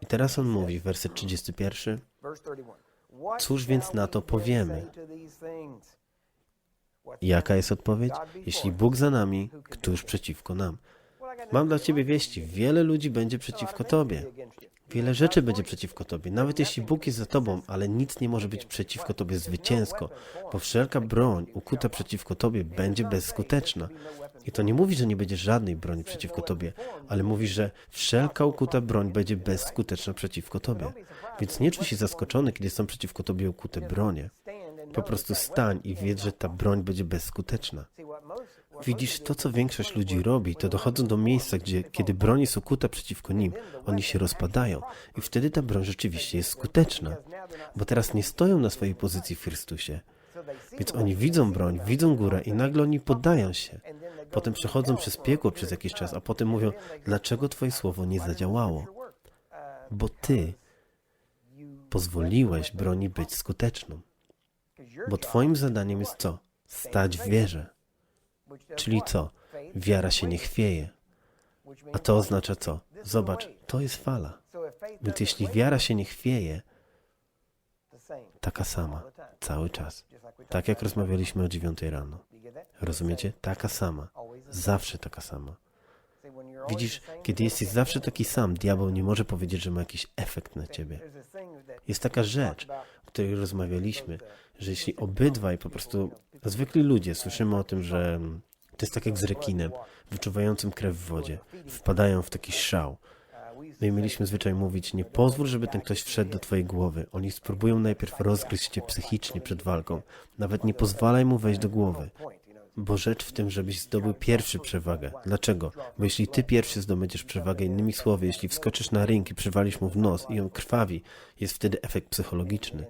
I teraz on mówi, werset 31. Cóż więc na to powiemy? Jaka jest odpowiedź? Jeśli Bóg za nami, któż przeciwko nam? Mam dla ciebie wieści. Wiele ludzi będzie przeciwko tobie. Wiele rzeczy będzie przeciwko tobie. Nawet jeśli Bóg jest za tobą, ale nic nie może być przeciwko tobie zwycięsko, bo wszelka broń ukuta przeciwko tobie będzie bezskuteczna. I to nie mówi, że nie będzie żadnej broni przeciwko tobie, ale mówi, że wszelka ukuta broń będzie bezskuteczna przeciwko tobie. Więc nie czuj się zaskoczony, kiedy są przeciwko tobie ukute bronie. Po prostu stań i wiedz, że ta broń będzie bezskuteczna. Widzisz, to co większość ludzi robi, to dochodzą do miejsca, gdzie kiedy broń jest ukuta przeciwko nim, oni się rozpadają i wtedy ta broń rzeczywiście jest skuteczna, bo teraz nie stoją na swojej pozycji w Chrystusie. Więc oni widzą broń, widzą górę i nagle oni poddają się. Potem przechodzą przez piekło przez jakiś czas, a potem mówią, dlaczego Twoje słowo nie zadziałało? Bo Ty pozwoliłeś broni być skuteczną. Bo Twoim zadaniem jest co? Stać w wierze. Czyli co? Wiara się nie chwieje. A to oznacza co? Zobacz, to jest fala. Więc jeśli wiara się nie chwieje, taka sama, cały czas. Tak jak rozmawialiśmy o dziewiątej rano. Rozumiecie? Taka sama. Zawsze taka sama. Widzisz, kiedy jesteś zawsze taki sam, diabeł nie może powiedzieć, że ma jakiś efekt na ciebie. Jest taka rzecz, o której rozmawialiśmy, że jeśli obydwaj po prostu, zwykli ludzie, słyszymy o tym, że to jest tak jak z rekinem, wyczuwającym krew w wodzie, wpadają w taki szał. No i mieliśmy zwyczaj mówić, nie pozwól, żeby ten ktoś wszedł do twojej głowy. Oni spróbują najpierw rozgryźć cię psychicznie przed walką. Nawet nie pozwalaj mu wejść do głowy. Bo rzecz w tym, żebyś zdobył pierwszy przewagę. Dlaczego? Bo jeśli ty pierwszy zdobędziesz przewagę, innymi słowy, jeśli wskoczysz na ring i przywalisz mu w nos i on krwawi, jest wtedy efekt psychologiczny.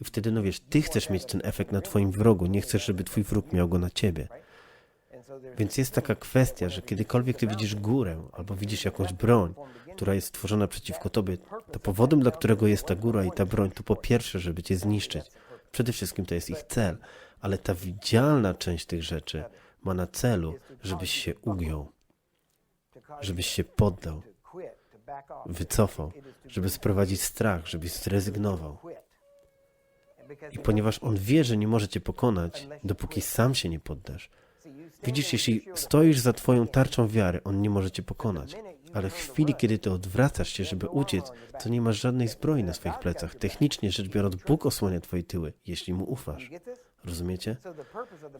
I wtedy, no wiesz, ty chcesz mieć ten efekt na twoim wrogu, nie chcesz, żeby twój wróg miał go na ciebie. Więc jest taka kwestia, że kiedykolwiek ty widzisz górę albo widzisz jakąś broń, która jest stworzona przeciwko tobie, to powodem, dla którego jest ta góra i ta broń, to po pierwsze, żeby cię zniszczyć. Przede wszystkim to jest ich cel, ale ta widzialna część tych rzeczy ma na celu, żebyś się ugiął, żebyś się poddał, wycofał, żeby sprowadzić strach, żebyś zrezygnował. I ponieważ on wie, że nie może cię pokonać, dopóki sam się nie poddasz. Widzisz, jeśli stoisz za twoją tarczą wiary, on nie może cię pokonać. Ale w chwili, kiedy ty odwracasz się, żeby uciec, to nie masz żadnej zbroi na swoich plecach. Technicznie rzecz biorąc, Bóg osłania twoje tyły, jeśli mu ufasz. Rozumiecie?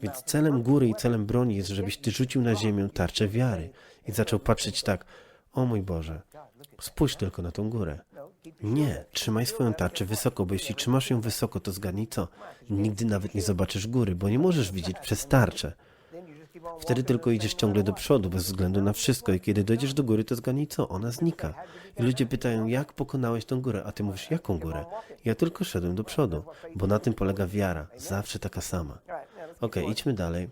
Więc celem góry i celem broni jest, żebyś ty rzucił na ziemię tarczę wiary i zaczął patrzeć tak, o mój Boże, spójrz tylko na tą górę. Nie, trzymaj swoją tarczę wysoko, bo jeśli trzymasz ją wysoko, to zgadnij co? Nigdy nawet nie zobaczysz góry, bo nie możesz widzieć przez tarczę. Wtedy tylko idziesz ciągle do przodu, bez względu na wszystko. I kiedy dojdziesz do góry, to zgadnij co? Ona znika. I ludzie pytają, jak pokonałeś tą górę? A ty mówisz, jaką górę? Ja tylko szedłem do przodu, bo na tym polega wiara. Zawsze taka sama. Okej, idźmy dalej.